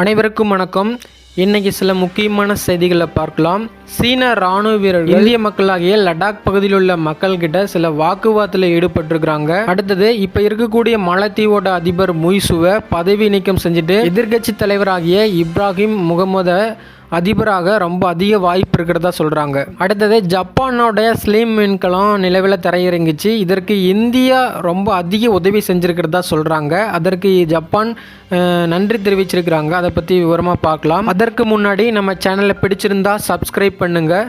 அனைவருக்கும் வணக்கம். இன்னைக்கு சில முக்கியமான செய்திகளை பார்க்கலாம். சீன ராணுவ வீரர்கள் இந்திய மக்களாகிய லடாக் பகுதியில் உள்ள மக்கள்கிட்ட சில வாக்குவாதத்தில் ஈடுபட்டிருக்கிறாங்க. அடுத்தது இப்ப இருக்கக்கூடிய மாலத்தீவோட அதிபர் முய்சுவை பதவி நீக்கம் செஞ்சுட்டு எதிர்க்கட்சி தலைவராகிய இப்ராஹிம் முகமத அதிபராக ரொம்ப அதிக வாய்ப்பு இருக்கிறதா சொல்கிறாங்க அடுத்தது ஜப்பானோடைய ஸ்லீம் மின்கலம் நிலவில் திரையிறங்கிச்சு. இதற்கு இந்தியா ரொம்ப அதிக உதவி செஞ்சுருக்கிறதா சொல்கிறாங்க அதற்கு ஜப்பான் நன்றி தெரிவிச்சிருக்கிறாங்க. அதை பற்றி விவரமாக பார்க்கலாம். அதற்கு முன்னாடி நம்ம சேனலை பிடிச்சிருந்தா சப்ஸ்கிரைப் பண்ணுங்கள்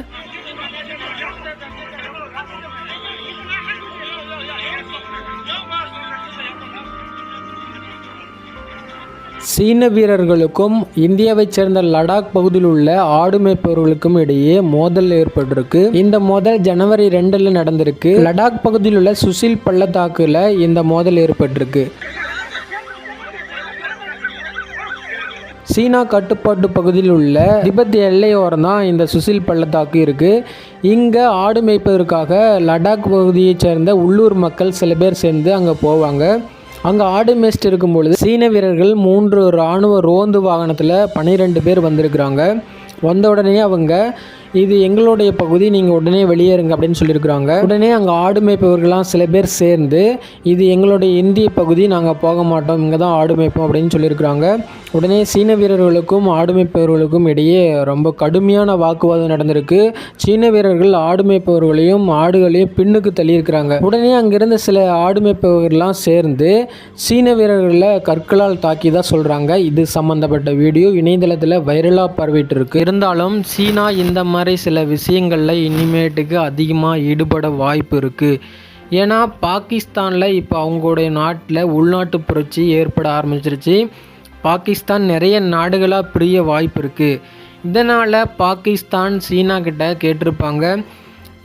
சீன வீரர்களுக்கும் இந்தியாவைச் சேர்ந்த லடாக் பகுதியில் உள்ள ஆடு மேய்ப்பவர்களுக்கும் இடையே மோதல் ஏற்பட்டிருக்கு. இந்த மோதல் ஜனவரி ரெண்டுல நடந்திருக்கு. லடாக் பகுதியில் உள்ள சுசில் பள்ளத்தாக்குல இந்த மோதல் ஏற்பட்டிருக்கு. சீனா கட்டுப்பாட்டு பகுதியில் உள்ள திபெத் எல்லையோரம் தான் இந்த சுசில் பள்ளத்தாக்கு இருக்கு. இங்க ஆடு மேய்ப்பதற்காக லடாக் பகுதியைச் சேர்ந்த உள்ளூர் மக்கள் சில பேர் சேர்ந்து அங்கே போவாங்க. அங்கே ஆடு மேய்ச்சிட்டு இருக்கும் பொழுது சீன வீரர்கள் மூன்று இராணுவ ரோந்து வாகனத்தில் பன்னிரெண்டு பேர் வந்திருக்கிறாங்க. வந்த உடனே அவங்க இது எங்களுடைய பகுதி நீங்கள் உடனே வெளியேறுங்க அப்படின்னு சொல்லியிருக்கிறாங்க. உடனே அங்கே ஆடு மேய்ப்பவர்கள்லாம் சில பேர் சேர்ந்து இது எங்களுடைய இந்திய பகுதி நாங்கள் போக மாட்டோம் இங்கே தான் ஆடு மேய்ப்போம் அப்படின்னு சொல்லியிருக்கிறாங்க. உடனே சீன வீரர்களுக்கும் ஆடு மேய்ப்பவர்களுக்கும் இடையே ரொம்ப கடுமையான வாக்குவாதம் நடந்திருக்கு. சீன வீரர்கள் ஆடு மேய்ப்பவர்களையும் ஆடுகளையும் பின்னுக்கு தள்ளியிருக்கிறாங்க. உடனே அங்கிருந்த சில ஆடு மேய்ப்பவர்கள்லாம் சேர்ந்து சீன வீரர்களை கற்களால் தாக்கி தான் சொல்கிறாங்க இது சம்மந்தப்பட்ட வீடியோ. இணையதளத்தில் வைரலாக பரவிட்டு இருக்கு இருந்தாலும் சீனா இந்த மாதிரி சில விஷயங்களில் இனிமேட்டுக்கு அதிகமாக ஈடுபட வாய்ப்பு இருக்குது ஏன்னா பாகிஸ்தானில் இப்போ அவங்களுடைய நாட்டில் உள்நாட்டு புரட்சி ஏற்பட ஆரம்பிச்சிருச்சு. பாகிஸ்தான் நிறைய நாடுகளாக பிரிய வாய்ப்பு இருக்குது இதனால் பாகிஸ்தான் சீனா கிட்ட கேட்டிருப்பாங்க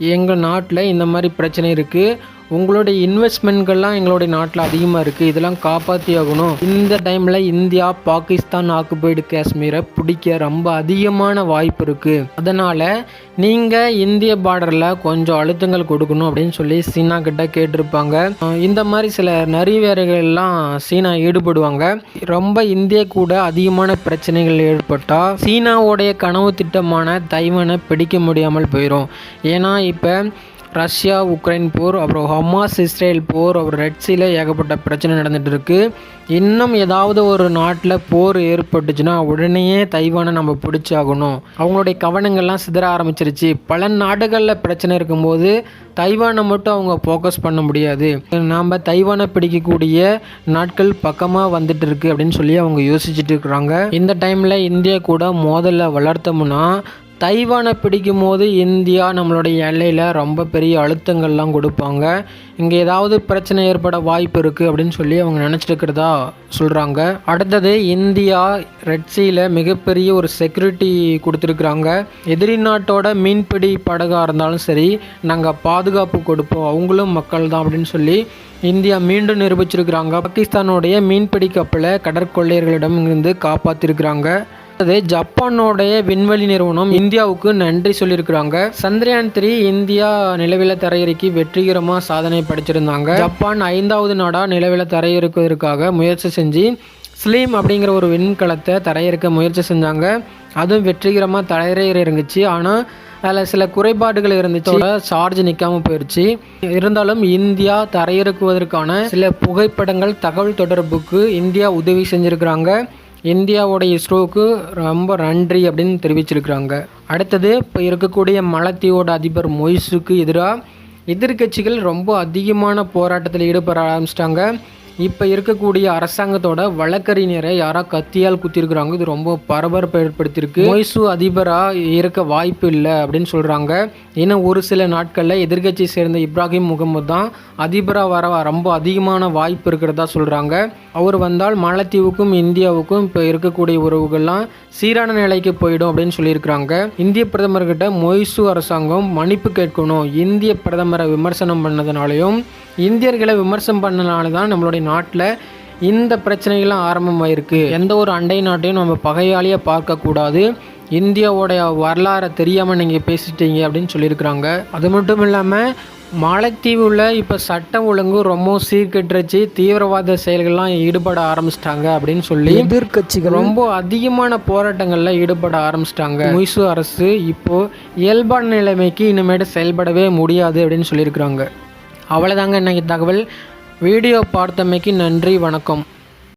எங்கள் நாட்டில் இந்த மாதிரி பிரச்சனை இருக்குது உங்களுடைய இன்வெஸ்ட்மெண்ட்கள்லாம் எங்களுடைய நாட்டில் அதிகமாக இருக்குது இதெல்லாம் காப்பாற்றி ஆகணும். இந்த டைமில் இந்தியா பாகிஸ்தான் ஆக்குபைடு காஷ்மீரை பிடிக்க ரொம்ப அதிகமான வாய்ப்பு இருக்குது அதனால் நீங்கள் இந்திய பார்டரில் கொஞ்சம் அழுத்தங்கள் கொடுக்கணும் அப்படின்னு சொல்லி சீனா கிட்ட கேட்டிருப்பாங்க. இந்த மாதிரி சில நரிவேறைகள்லாம் சீனா ஈடுபடுவாங்க. ரொம்ப இந்திய கூட அதிகமான பிரச்சனைகள் ஏற்பட்டால் சீனாவுடைய கனவு திட்டமான தைவனை பிடிக்க முடியாமல் போயிடும் ஏன்னா இப்போ ரஷ்யா உக்ரைன் போர் அப்புறம் ஹமாஸ் இஸ்ரேல் போர் அப்புறம் ரெட்ஸியில் ஏகப்பட்ட பிரச்சனை நடந்துட்டு இருக்கு இன்னும் ஏதாவது ஒரு நாட்டில் போர் ஏற்பட்டுச்சுன்னா உடனேயே தைவானை நம்ம பிடிச்சாகணும். அவங்களுடைய கவனங்கள்லாம் சிதற ஆரம்பிச்சிருச்சு. பல நாடுகளில் பிரச்சனை இருக்கும்போது தைவானை மட்டும் அவங்க ஃபோக்கஸ் பண்ண முடியாது. நாம் தைவானை பிடிக்கக்கூடிய நாட்கள் பக்கமாக வந்துட்டு இருக்கு அப்படின்னு சொல்லி அவங்க யோசிச்சுட்டு இருக்கிறாங்க. இந்த டைமில் இந்தியா கூட மோதலை வளர்த்தோம்னா தைவானை பிடிக்கும் போது இந்தியா நம்மளுடைய எல்லையில் ரொம்ப பெரிய அழுத்தங்கள்லாம் கொடுப்பாங்க. இங்கே ஏதாவது பிரச்சனை ஏற்பட வாய்ப்பு இருக்குது அப்படின்னு சொல்லி அவங்க நினச்சிட்டு இருக்கிறதா சொல்கிறாங்க அடுத்தது இந்தியா ரெட்சியில் மிகப்பெரிய ஒரு செக்யூரிட்டி கொடுத்துருக்குறாங்க. எதிரி நாட்டோட மீன்பிடி படகாக இருந்தாலும் சரி நாங்கள் பாதுகாப்பு கொடுப்போம் அவங்களும் மக்கள் தான் அப்படின்னு சொல்லி இந்தியா மீண்டும் நிரூபிச்சிருக்கிறாங்க. பாகிஸ்தானுடைய மீன்பிடி கப்பலை கடற்கொள்ளையர்களிடம் இருந்து காப்பாற்றிருக்கிறாங்க அடுத்தது ஜப்பானோடைய விண்வெளி நிறுவனம் இந்தியாவுக்கு நன்றி சொல்லியிருக்கிறாங்க. சந்திரயான் த்ரீ இந்தியா நிலவில தரையிறக்கி வெற்றிகரமாக சாதனை படைச்சிருந்தாங்க. ஜப்பான் ஐந்தாவது நாடாக நிலவில தரையிறக்குவதற்காக முயற்சி செஞ்சு ஸ்லீம் அப்படிங்கிற ஒரு விண்கலத்தை தரையிறக்க முயற்சி செஞ்சாங்க. அதுவும் வெற்றிகரமாக தரையிற இருந்துச்சு. ஆனால் அதில் சில குறைபாடுகள் இருந்துச்சு. சார்ஜ் நிற்காம போயிடுச்சு இருந்தாலும் இந்தியா தரையிறக்குவதற்கான சில புகைப்படங்கள் தகவல் தொடர்புக்கு இந்தியா உதவி செஞ்சுருக்கிறாங்க. இந்தியாவோட இஸ்ரோவுக்கு ரொம்ப நன்றி அப்படின்னு தெரிவிச்சிருக்கிறாங்க. அடுத்தது இப்போ இருக்கக்கூடிய மலத்தீவோட அதிபர் மொய்ஸுக்கு எதிராக எதிர்க்கட்சிகள் ரொம்ப அதிகமான போராட்டத்தில் ஈடுபட ஆரம்பிச்சிட்டாங்க. இப்போ இருக்கக்கூடிய அரசாங்கத்தோட வழக்கறிஞரை யாரா கத்தியால் குத்திருக்கிறாங்க. இது ரொம்ப பரபரப்பு ஏற்படுத்தியிருக்கு. மொய்சு அதிபராக இருக்க வாய்ப்பு இல்லை அப்படின்னு சொல்கிறாங்க இன்னும் ஒரு சில நாட்களில் எதிர்கட்சி சேர்ந்த இப்ராஹிம் முகமது தான் அதிபராக வர ரொம்ப அதிகமான வாய்ப்பு இருக்கிறதா சொல்கிறாங்க அவர் வந்தால் மாலத்தீவுக்கும் இந்தியாவுக்கும் இப்போ இருக்கக்கூடிய உறவுகள்லாம் சீரான நிலைக்கு போயிடும் அப்படின்னு சொல்லியிருக்கிறாங்க. இந்திய பிரதமர்கிட்ட மொய்சு அரசாங்கம் மன்னிப்பு கேட்கணும். இந்திய பிரதமரை விமர்சனம் பண்ணதுனாலையும் இந்தியர்களை விமர்சனம் பண்ணனால தான் நம்மளுடைய நாட்டில் இந்த பிரச்சனைகள்லாம் ஆரம்பமாயிருக்கு. எந்த ஒரு அண்டை நாட்டையும் நம்ம பகையாளியாக பார்க்கக்கூடாது. இந்தியாவோடைய வரலாறை தெரியாமல் நீங்கள் பேசிட்டீங்க அப்படின்னு சொல்லியிருக்கிறாங்க. அது மட்டும் இல்லாமல் மாலத்தீவில் இப்போ சட்டம் ஒழுங்கு ரொம்ப சீர்கெட்டுருச்சு. தீவிரவாத செயல்கள்லாம் ஈடுபட ஆரம்பிச்சிட்டாங்க அப்படின்னு சொல்லி எதிர்க்கட்சிகள் ரொம்ப அதிகமான போராட்டங்களில் ஈடுபட ஆரம்பிச்சிட்டாங்க. முய்சு அரசு இப்போ இயல்பான நிலைமைக்கு இனிமேட்டு செயல்படவே முடியாது அப்படின்னு சொல்லியிருக்கிறாங்க. அவ்வளோதாங்க இன்னைக்கு தகவல். வீடியோ பார்த்தமைக்கு நன்றி வணக்கம்.